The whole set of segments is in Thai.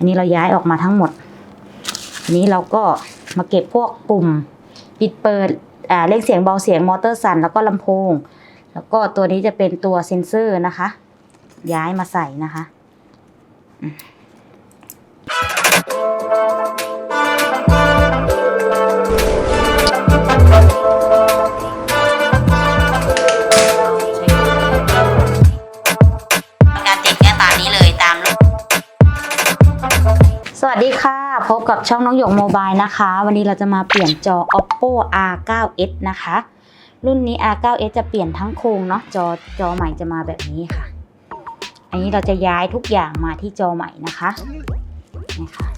อันนี้เราย้ายออกมาทั้งหมด อันนี้เราก็มาเก็บพวกปุ่ม ปิดเปิดอ่าเร่งเสียงเบาเสียงมอเตอร์สั่นแล้วก็ลำโพง แล้วก็ตัวนี้จะเป็นตัวเซ็นเซอร์นะคะ ย้ายมาใส่นะคะ ดีค่ะ พบกับช่องน้องหยกโมบายนะคะ วันนี้เราจะมาเปลี่ยนจอ oppo r9s นะคะ รุ่นนี้ R9s จะเปลี่ยนทั้งโครงเนาะจอจอใหม่จะมาแบบนี้ค่ะ อันนี้เราจะย้ายทุกอย่างมาที่จอใหม่นะคะนี่ค่ะ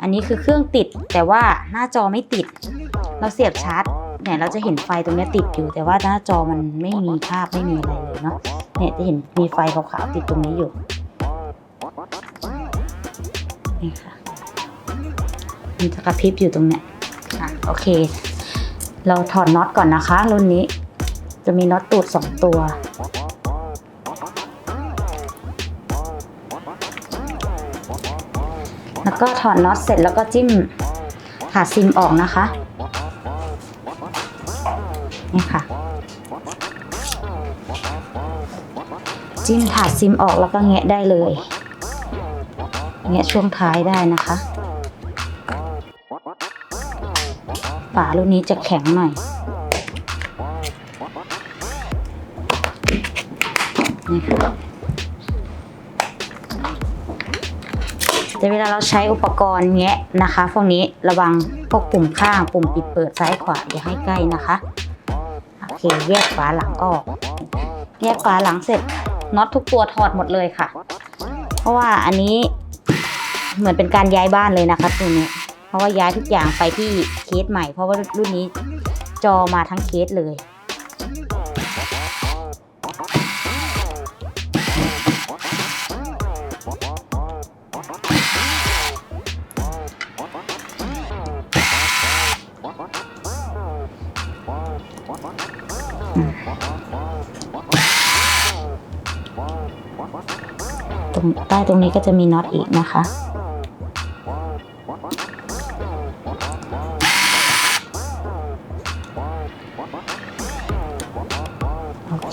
อันนี้คือเครื่องติดแต่ว่าหน้าจอไม่ติด เราเสียบชาร์จเนี่ยเราจะเห็นไฟตรงนี้ติดอยู่แต่ว่าหน้าจอมันไม่มีภาพไม่มีอะไรเลยเนาะเนี่ยจะเห็นมีไฟขาวๆติดตรงนี้อยู่นี่ค่ะ มันจะกระพริบอยู่ตรงเนี้ยอะโอเค เราถอดน็อตก่อนนะคะ รุ่นนี้ จะมีน็อตตูดสองตัว แล้วก็ถอดน็อตเสร็จแล้วก็จิ้มขาซิมออกนะคะ นี่ค่ะ จิ้มถาดซิมออกแล้วก็แงะได้เลยแงะช่วงท้ายได้นะคะ ฝารุ่นนี้จะแข็งหน่อย นี่ค่ะแต่เวลาเราใช้อุปกรณ์แงะนะคะ พวกนี้ระวังพวกปุ่มข้างปุ่มปิดเปิดซ้ายขวาอย่าให้ใกล้นะคะ โอเค แยกฝาหลังออก แยกฝาหลังเสร็จน็อตทุกตัวถอดหมดเลยค่ะ เพราะว่าอันนี้เหมือนเป็นการย้ายบ้านเลยนะคะตัวนี้ เพราะว่าย้ายทุกอย่างไปที่เคสใหม่ เพราะว่ารุ่นนี้จอมาทั้งเคสเลยตรงใต้ตรงนี้ก็จะมีน็อตอีกนะคะ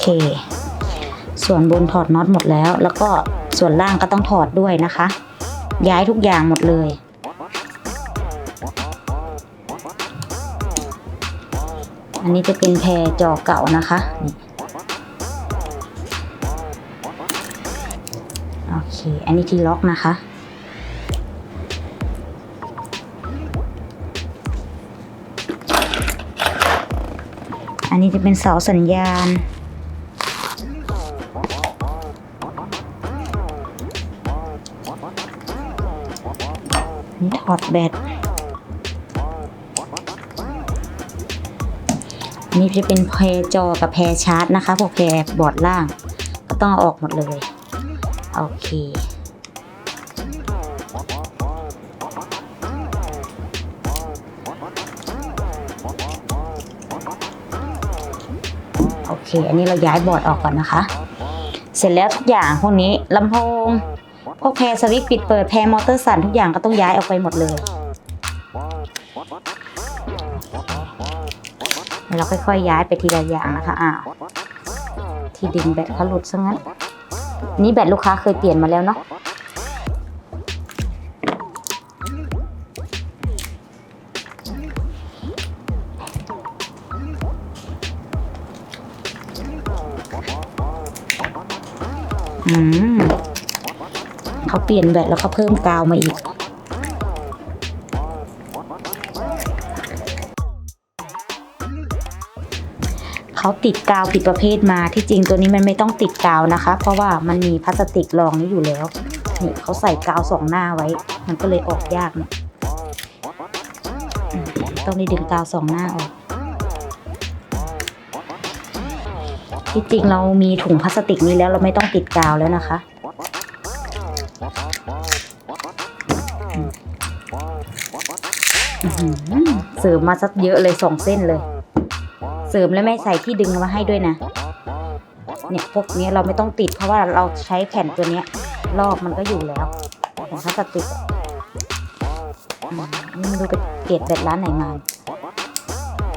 เค ส่วนบนถอดน็อตหมดแล้ว แล้วก็ส่วนล่างก็ต้องถอดด้วยนะคะ ย้ายทุกอย่างหมดเลย อันนี้จะเป็นแพรจอเก่านะคะโอเค อันนี้ที่ล็อกนะคะอันนี้จะเป็นเสาสัญญาณ ถอดแบตนนี้จะเป็นแพรจอกับแพรชาร์จนะคะ พวกแพรบอร์ดล่าง ก็ต้องเอาออกหมดเลย โอเค โอเค อันนี้เราย้ายบอร์ดออกก่อนนะคะ เสร็จแล้วทุกอย่างพวกนี้ลำโพง พวกแพรสวิตช์ปิดเปิดแพรมอเตอร์สั่นทุกอย่างก็ต้องย้ายออกไปหมดเลย เราค่อยๆย้ายไปทีละอย่างนะคะอ้าวที่ดึงแบตเขาหลุดซะงั้น นี่แบตลูกค้าเคยเปลี่ยนมาแล้วเนาะอืม เขาเปลี่ยนแบตแล้วก็เพิ่มกาวมาอีก เขาติดกาวผิดประเภทมาที่จริงตัวนี้มันไม่ต้องติดกาวนะคะ เพราะว่ามันมีพลาสติกรองนี้อยู่แล้วนี่เขาใส่กาวสองหน้าไว้ มันก็เลยออกยากเนี่ยต้องได้ดึงกาวสองหน้าออกที่จริงเรามีถุงพลาสติกนี้แล้วเราไม่ต้องติดกาวแล้วนะคะ เสริมมาสักเยอะเลยสองเส้นเลย เสริมแล้วไม่ใส่ที่ดึงมาให้ด้วยนะ เนี่ยพวกนี้เราไม่ต้องติดเพราะว่าเราใช้แผ่นตัวนี้ยรอบมันก็อยู่แล้วแผ่นพลาสติกนี่ไม่รู้ไปเกลียดแบตร้านไหนมา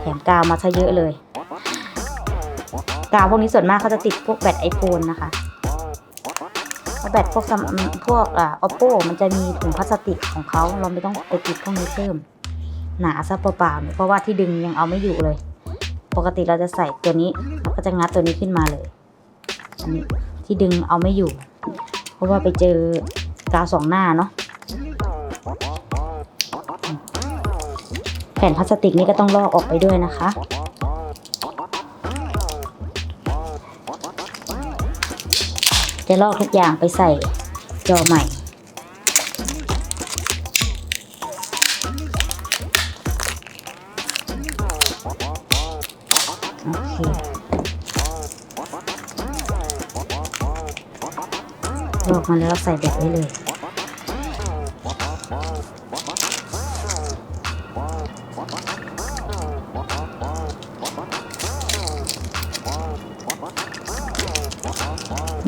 แถมกาวมาซะเยอะเลย กาวพวกนี้ส่วนมากเขาจะติดพวกแบตไอโฟนนะคะเพราะแบตพวกซัมพวกอ่า oppo มันจะมีถุงพลาสติกของเขาเราไม่ต้องไปติดพวกนี้เพิ่ม หนาซะเปล่าๆเนี่ยเพราะว่าที่ดึงยังเอาไม่อยู่เลย ปกติเราจะใส่ตัวนี้เราก็จะงัดตัวนี้ขึ้นมาเลยอันนี้ที่ดึงเอาไม่อยู่ เพราะว่าไปเจอกาวสองหน้าเนาะแผ่นพลาสติกนี่ก็ต้องลอกออกไปด้วยนะคะจะลอกทุกอย่างไปใส่จอใหม่ มาแล้วเราใส่แบบไว้เลย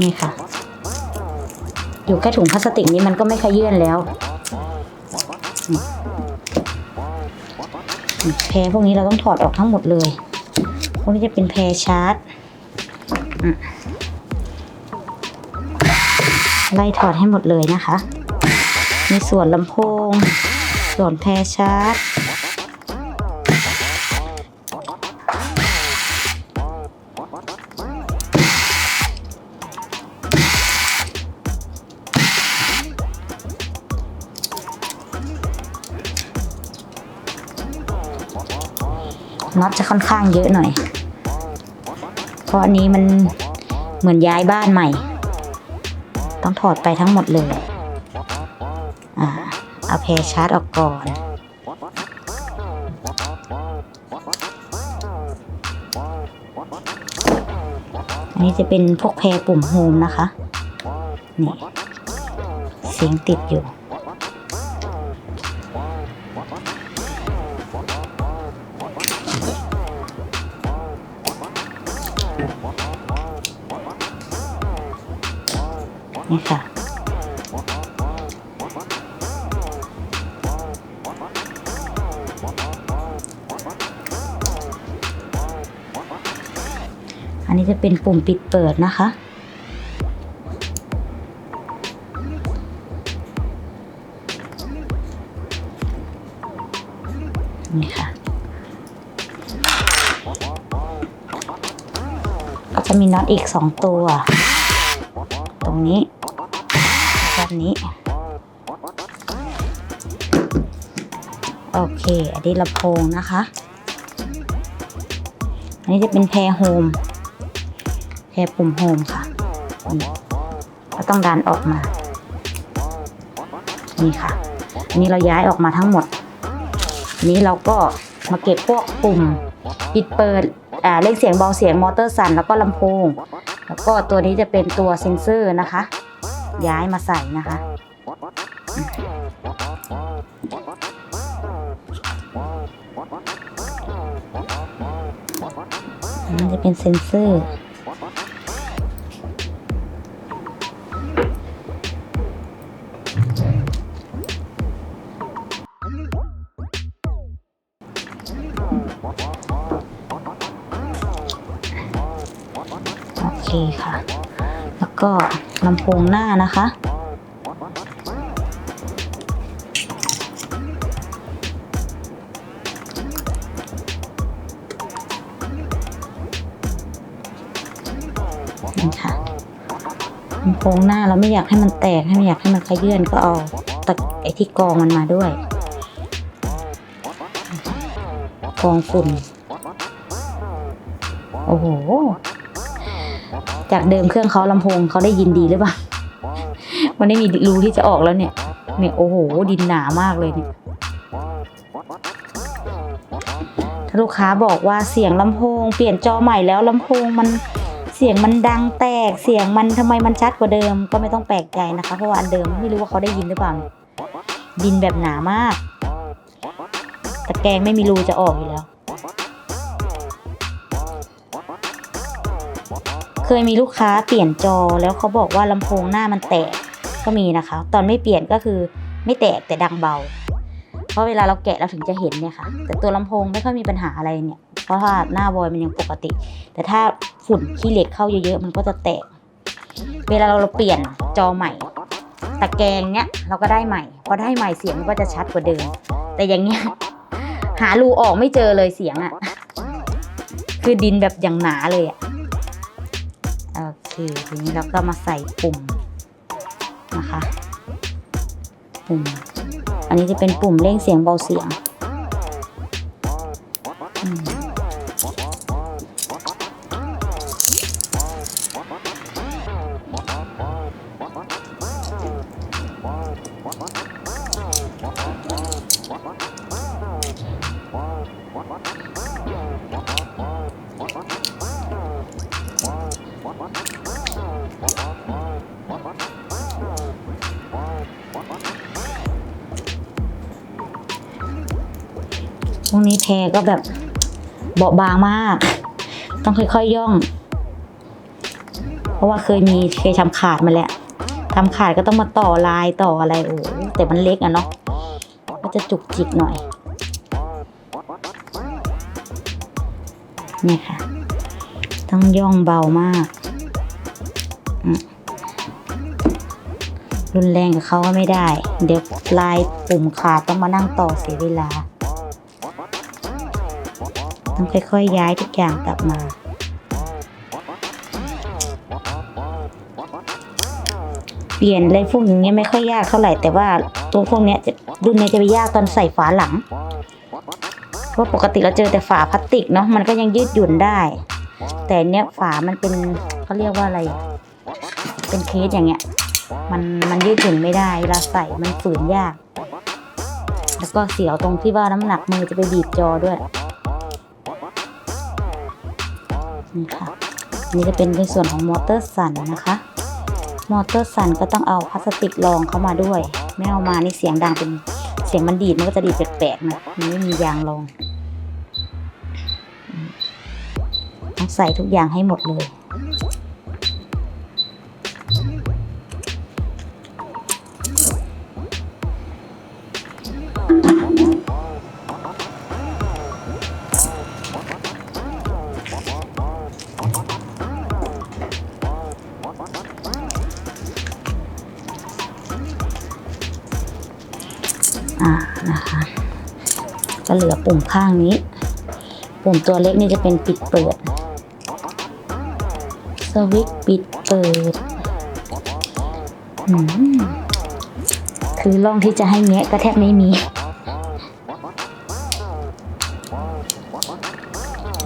นี่ค่ะ อยู่แค่ถุงพลาสติกนี้มันก็ไม่ขยื่นแล้วแพรพวกนี้เราต้องถอดออกทั้งหมดเลย พวกนี้จะเป็นแพรชาร์จ ไล่ถอดให้หมดเลยนะคะ มีส่วนลำโพง ส่วนแพรชาร์จ น็อตจะค่อนข้างเยอะหน่อย เพราะอันนี้มันเหมือนย้ายบ้านใหม่ ต้องถอดไปทั้งหมดเลย อ่า เอาแพรชาร์จออกก่อน อันนี้จะเป็นพวกแพรปุ่มโฮมนะคะ นี่ เสียงติดอยู่ เป็นปุ่มปิดเปิดนะคะ นี่ค่ะ ก็จะมีน็อตอีกสองตัว ตรงนี้แบบนี้ โอเค อันนี้ลำโพงนะคะ อันนี้จะเป็นแพรโฮม แพรปุ่มโฮมค่ะนี่ก็ต้องดันออกมา นี่ค่ะ อันนี้เราย้ายออกมาทั้งหมดนนี้เราก็มาเก็บพวกปุ่มปิดเปิดอ่าเร่งเสียงเบาเสียงมอเตอร์สั่นแล้วก็ลำโพง แล้วก็ตัวนี้จะเป็นตัวเซ็นเซอร์นะคะ ย้ายมาใส่นะคะ มันจะเป็นเซ็นเซอร์ ก็ลำโพงหน้านะคะ นี่ค่ะลำโพงหน้าเราไม่อยากให้มันแตกให้ไม่อยากให้มันขยื่นก็เอาตะไอที่กรองมันมาด้วยกรองฝุ่นโอ้โห จากเดิมเครื่องเขาลำโพงเขาได้ยินดีหรือเปล่า มันไม่มีรูที่จะออกแล้วเนี่ย เนี่ยโอ้โหดินหนามากเลยเนี่ย ถ้าลูกค้าบอกว่าเสียงลำโพง เปลี่ยนจอใหม่แล้วลำโพงมันเสียงมันดังแตกเสียงมันทำไมมันชัดกว่าเดิมก็ไม่ต้องแปลกใจนะคะ เพราะว่าอันเดิมไม่รู้ว่าเขาได้ยินหรือเปล่าดินแบบหนามากตะแกรงไม่มีรูจะออกอยู่แล้ว เคยมีลูกค้าเปลี่ยนจอแล้วเขาบอกว่าลำโพงหน้ามันแตกก็มีนะคะ ตอนไม่เปลี่ยนก็คือไม่แตกแต่ดังเบา เพราะเวลาเราแกะเราถึงจะเห็นเนี่ยค่ะ แต่ตัวลำโพงไม่ค่อยมีปัญหาอะไรเนี่ย เพราะว่าหน้าวอยมันยังปกติ แต่ถ้าฝุ่นขี้เหล็กเข้าเยอะๆมันก็จะแตก เวลาเราเปลี่ยนจอใหม่ตะแกรงเนี้ยเราก็ได้ใหม่ พอได้ใหม่เสียงก็จะชัดกว่าเดิม แต่อย่างเงี้ยหารูออกไม่เจอเลยเสียงอะ่ะ คือดินแบบอย่างหนาเลยอะ่ะ ทีนี้เราก็มาใส่ปุ่มนะคะ ปุ่ม อันนี้จะเป็นปุ่มเร่งเสียงเบาเสียง พวกนี้แพรก็แบบเบาบางมาก ต้องค่อยๆย่อง เพราะว่าเคยมีเคยทำขาดมาแล้วทำขาดก็ต้องมาต่อลายต่ออะไรโอ้แต่มันเล็กอะเนาะก็จะจุกจิกหน่อยเนี่ยค่ะ ต้องย่องเบามาก รุนแรงกับเขาก็ไม่ได้ เดี๋ยวลายปุ่มขาดต้องมานั่งต่อเสียเวลา ต้องค่อยๆย้ายทุกอย่างกลับมาเปลี่ยนอะไรพวกอย่างเงี้ยไม่ค่อยยากเท่าไหร่แต่ว่าตัวพวกเนี้ยจะรุ่นเนี้ยจะไปยากตอนใส่ฝาหลัง เพราะปกติเราเจอแต่ฝาพลาสติกเนาะมันก็ยังยืดหยุ่นได้ แต่เนี้ยฝามันเป็นเขาเรียกว่าอะไร เป็นเคสอย่างเงี้ย มันมันยืดหยุ่นไม่ได้เวลาใส่มันฝืนยาก แล้วก็เสียวตรงที่ว่าน้ำหนักมือจะไปบีบจอด้วย นี่ค่ะอันนี่จะเป็นในส่วนของมอเตอร์สั่นนะคะ มอเตอร์สั่นก็ต้องเอาพลาสติกรองเข้ามาด้วย ไม่เอามานี่เสียงดังเป็นเสียงมันดีดมันก็จะดีดแปลกๆนะมันไม่มียางรองต้องใส่ทุกอย่างให้หมดเลย มข้างนี้ ปุ่มตัวเล็กนี่จะเป็นปิดเปิด สวิตช์ปิดเปิด คือร่องที่จะให้แงะก็แทบไม่มี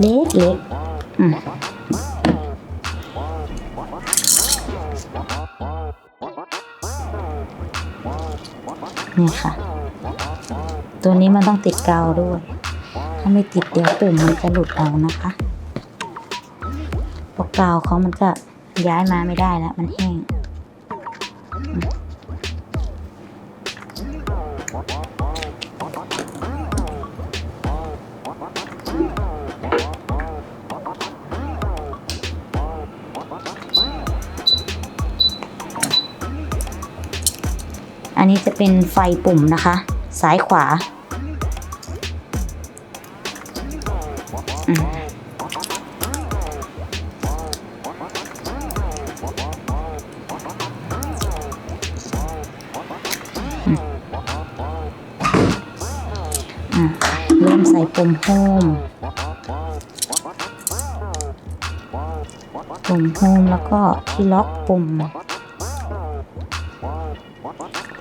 เล็กเล็กอืมนี่ค่ะ ตัวนี้มันต้องติดกาวด้วย ถ้าไม่ติดเดี๋ยวปุ่มมันจะหลุดเอานะคะเพระกาวเขามันก็ย้ายมาไม่ได้แล้ว มันแห้งอันนี้จะเป็นไฟปุ่มนะคะ ซ้ายขวา ปุ่มโฮมปุ่มโฮมแล้วก็ที่ล็อกปุ่ม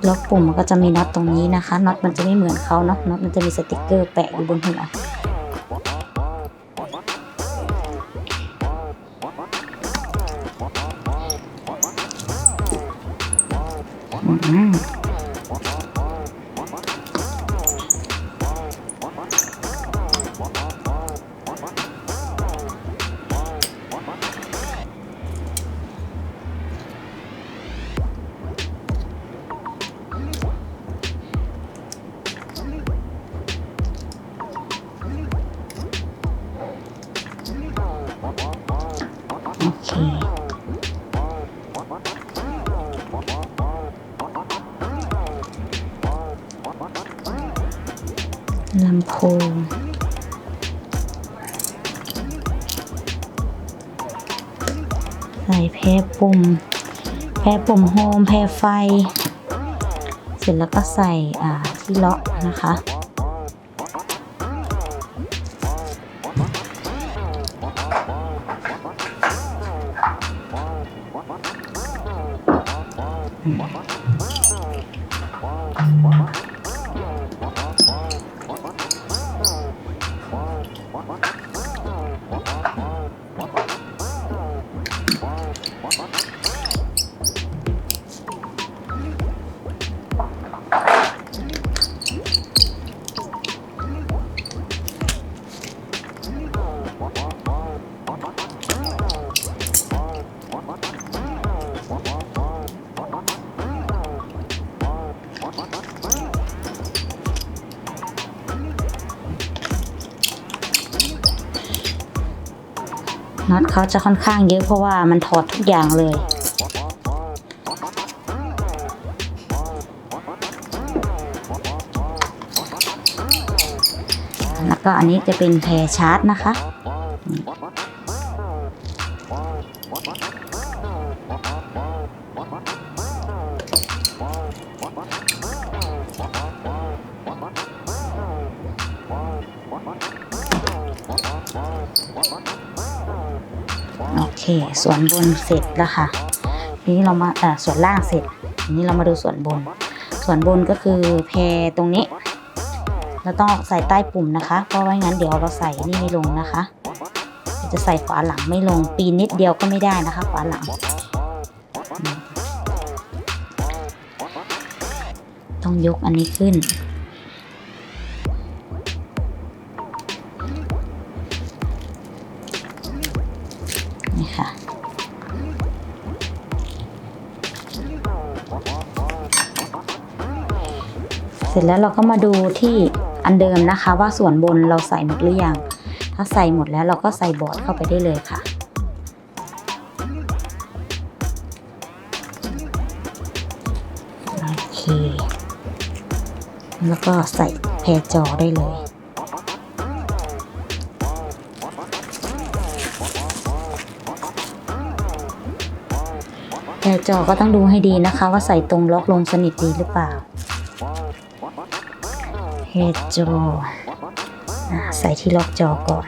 ล็อกปุ่มมันก็จะมีน็อตตรงนี้นะคะ น็อตมันจะไม่เหมือนเขาเนาะ น็อตมันจะมีสติกเกอร์แปะอยู่บนหัว ปุ่ม แพรปุ่มโฮมแพรไฟ เสร็จแล้วก็ใส่อ่าที่ล็อกนะคะ น็อตเขาจะค่อนข้างเยอะเพราะว่ามันถอดทุกอย่างเลย แล้วก็อันนี้จะเป็นแพรชาร์จนะคะ ส่วนบนเสร็จแล้วค่ะทีนี้เรามาอ่อส่วนล่างเสร็จทีนี้เรามาดูส่วนบน ส่วนบนก็คือแพรตรงนี้ เราต้องใส่ใต้ปุ่มนะคะ เพราะว่างั้นเดี๋ยวเราใส่นี่ไม่ลงนะคะ จะใส่ฝาหลังไม่ลง ปีนนิดเดียวก็ไม่ได้นะคะฝาหลัง ต้องยกอันนี้ขึ้น เสร็จแล้วเราก็มาดูที่อันเดิมนะคะ ว่าส่วนบนเราใส่หมดหรือยัง ถ้าใส่หมดแล้วเราก็ใส่บอร์ดเข้าไปได้เลยค่ะโอเค แล้วก็ใส่แพรจอได้เลยแพรจอก็ต้องดูให้ดีนะคะ ว่าใส่ตรงล็อกลงสนิทดีหรือเปล่า แพรจอใส่ที่ล็อกจอก่อน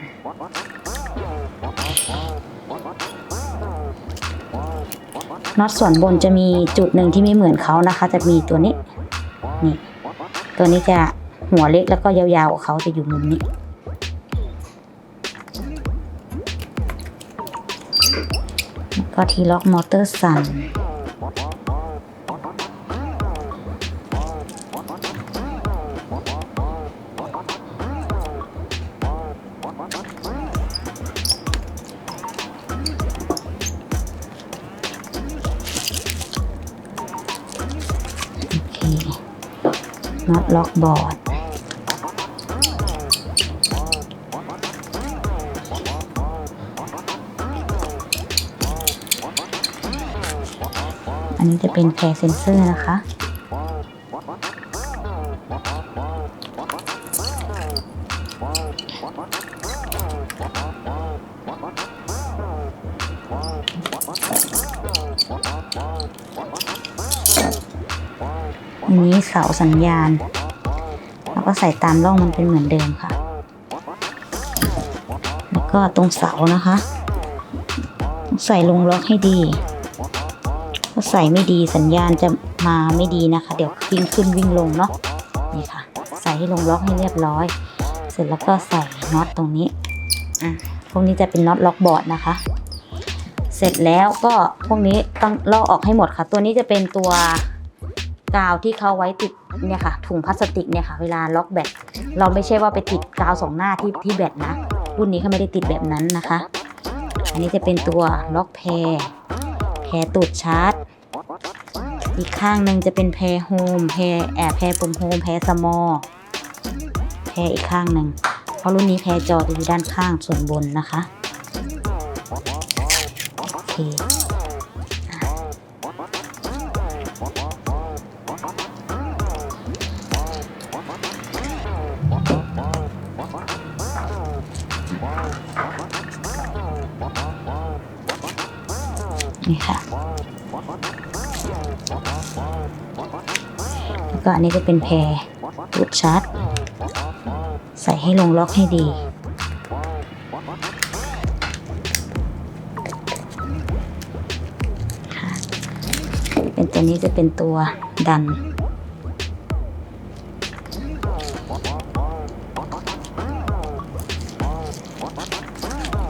น็อตส่วนบนจะมีจุดหนึ่งที่ไม่เหมือนเขานะคะ จะมีตัวนี้ นี่ ตัวนี้จะหัวเล็กแล้วก็ยาวๆกว่าเขาจะอยู่มุมนี้ก็ที่ล็อกมอเตอร์สั่น น็อตล็อกบอร์ดอันนี้จะเป็นแพรเซนเซอร์นะคะ สาสัญญาณ แล้วก็ใส่ตามร่องมันเป็นเหมือนเดิมค่ะ แล้วก็ตรงเสานะคะ ใส่ลงล็อกให้ดีถ้าใส่ไม่ดีสัญญาณจะมาไม่ดีนะคะ เดี๋ยววิ่งขึ้นวิ่งลงเนาะนี่ค่ะ ใส่ให้ลงล็อกให้เรียบร้อย เสร็จแล้วก็ใส่น็อตตรงนี้อะพวกนี้จะเป็นน็อตล็อกบอร์ดนะคะเสร็จแล้วก็พวกนี้ต้องลอกออกให้หมดค่ะ ตัวนี้จะเป็นตัว กาวที่เขาไว้ติดเนี่ยค่ะ ถุงพลาสติกเนี่ยค่ะ เวลาล็อกแบตเราไม่ใช่ว่าไปติดกาวสองหน้าที่ที่แบตนะ รุ่นนี้เขาไม่ได้ติดแบบนั้นนะคะ อันนี้จะเป็นตัวล็อกแพรแพรตูดชาร์จ อีกข้างหนึ่งจะเป็นแพรโฮมแพรแอบแพรปุ่มโฮมแพรสมอลแพรอีกข้างหนึ่งเพราะรุ่นนี้แพรจอจะอยู่ด้านข้างส่วนบนนะคะโอเค ก็อันนี้จะเป็นแพรรูดชาร์จใส่ให้ลงล็อกให้ดี เป็นตัวนี้จะเป็นตัวดัน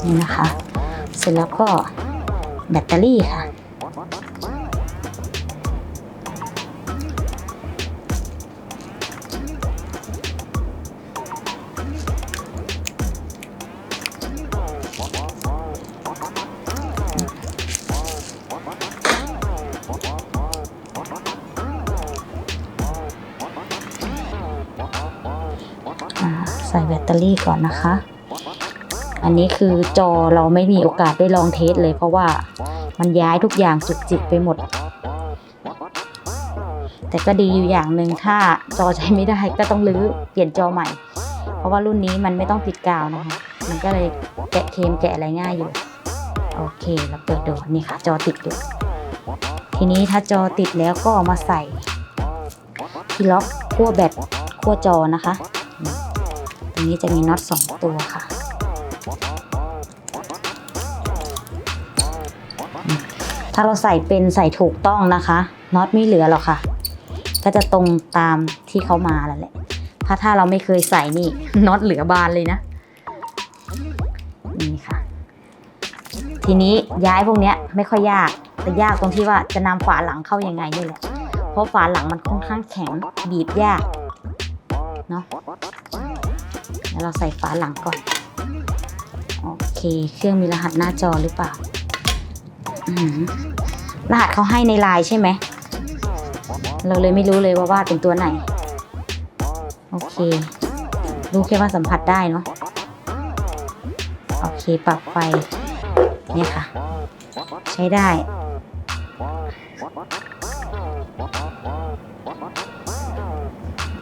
นี่นะคะ เสร็จแล้วก็แบตเตอรี่ค่ะ อรี่ก่อนนะคะ อันนี้คือจอเราไม่มีโอกาสได้ลองเทสเลยเพราะว่ามันย้ายทุกอย่างจุกจิกไปหมด แต่ก็ดีอยู่อย่างหนึ่งถ้าจอใช้ไม่ได้ก็ต้องรื้อเปลี่ยนจอใหม่ เพราะว่ารุ่นนี้มันไม่ต้องติดกาวนะคะ มันก็เลยแกะเคมแกะอะไรง่ายอยู่ โอเคเราเปิดดูนี่ค่ะ จอติดอยู่ ทีนี้ถ้าจอติดแล้วก็เอามาใส่ที่ล็อกขั้วแบตขั้วจอนะคะ นี้จะมีน็อตสองตัวค่ะถ้าเราใส่เป็นใส่ถูกต้องนะคะน็อตไม่เหลือหรอกค่ะ ก็จะตรงตามที่เขามาแล้วแหละถ้าถ้าเราไม่เคยใส่นี่น็อตเหลือบานเลยนะนี่ค่ะ ทีนี้ย้ายพวกเนี้ยไม่ค่อยยากแต่ยากตรงที่ว่าจะนำฝาหลังเข้ายังไงนี่แหละเพราะฝาหลังมันค่อนข้างแข็งบีบยากเนาะ แล้วเราใส่ฝาหลังก่อน โอเค เครื่องมีรหัสหน้าจอหรือเปล่ารหัสเขาให้ในไลน์ใช่ไหม เราเลยไม่รู้เลยว่าวาดเป็นตัวไหน โอเค รู้แค่ว่าสัมผัสได้เนาะ โอเค ปรับไฟ เนี่ยค่ะ ใช้ได้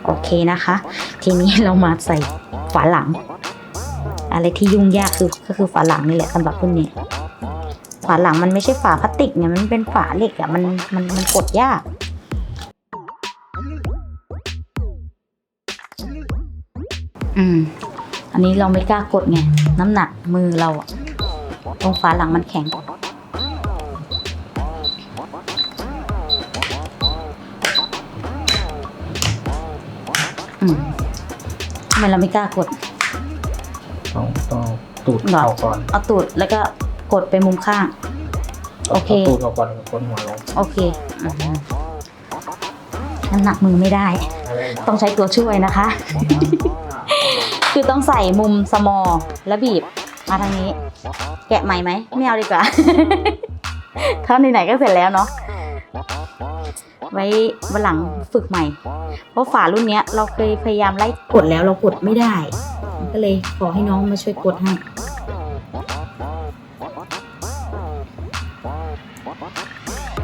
โอเคนะคะ ทีนี้เรามาใส่ ฝาหลัง อะไรที่ยุ่งยากคือก็คือฝาหลังนี่แหละสำหรับรุ่นนี้ ฝาหลังมันไม่ใช่ฝาพลาสติกเนี่ยมันเป็นฝาเหล็กอะมันมันมันกดยากอืม อันนี้เราไม่กล้ากดไง น้ำหนักมือเราตรงฝาหลังมันแข็ง อืม ทำไมเราไม่กล้ากดต้องต้องตูดหรอเข่าก่อนเอาตูดแล้วก็กดไปมุมข้าง โอเคาตูดออกก่อนแล้วก็ก้นหัวลงโอเคอืมน้ำหนักมือไม่ได้ อะไรนะต้องใช้ตัวช่วยนะคะ คือต้องใส่มุมสมอแล้วบีบมาทางนี้ แกะใหม่ไหมไม่เอาดีกว่าถ้าไหนๆก็เสร็จแล้วเนาะ ไว้วันหลังฝึกใหม่ เพราะฝารุ่นเนี้ยเราเคยพยายามไล่กดแล้วเรากดไม่ได้ ก็เลยขอให้น้องมาช่วยกดให้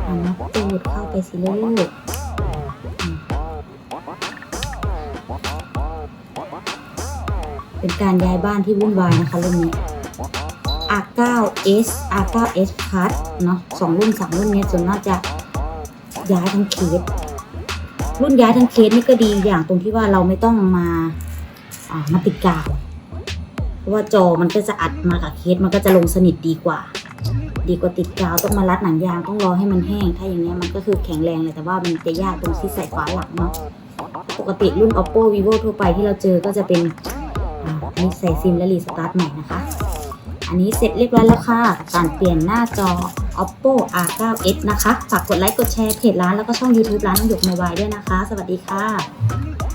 เอานับตูดเข้าไปสิลูกเป็นการย้ายบ้านที่วุ่นวายนะคะรุ่นนี้ R9S R9S Plus เนาะสองรุ่นสามรุ่นเนี้ยส่วนมากจะ ย้ายทั้งเคสรุ่นย้ายทั้งเคสนี่ก็ดีอย่างตรงที่ว่าเราไม่ต้องมาอ่ามาติดกาวเพราะว่าจอมันก็จะอัดมากับเคสมันก็จะลงสนิทดีกว่า ดีกว่าติดกาวต้องมารัดหนังยางต้องรอให้มันแห้ง ถ้าอย่างเนี้ยมันก็คือแข็งแรงเลยแต่ว่ามันจะยากตรงที่ใส่ฝาหลังเนาะปกติรุ่น oppo vivo ทั่วไปที่เราเจอก็จะเป็นอันนี้ใส่ซิมและรีสตาร์ทใหม่นะคะ อันนี้เสร็จเรียบร้อยแล้วค่ะ การเปลี่ยนหน้าจอ oppo r9s นะคะ ฝากกดไลค์กดแชร์เพจร้านแล้วก็ช่อง YouTube ร้านน้องหยกโมบายด้วยนะคะ สวัสดีค่ะ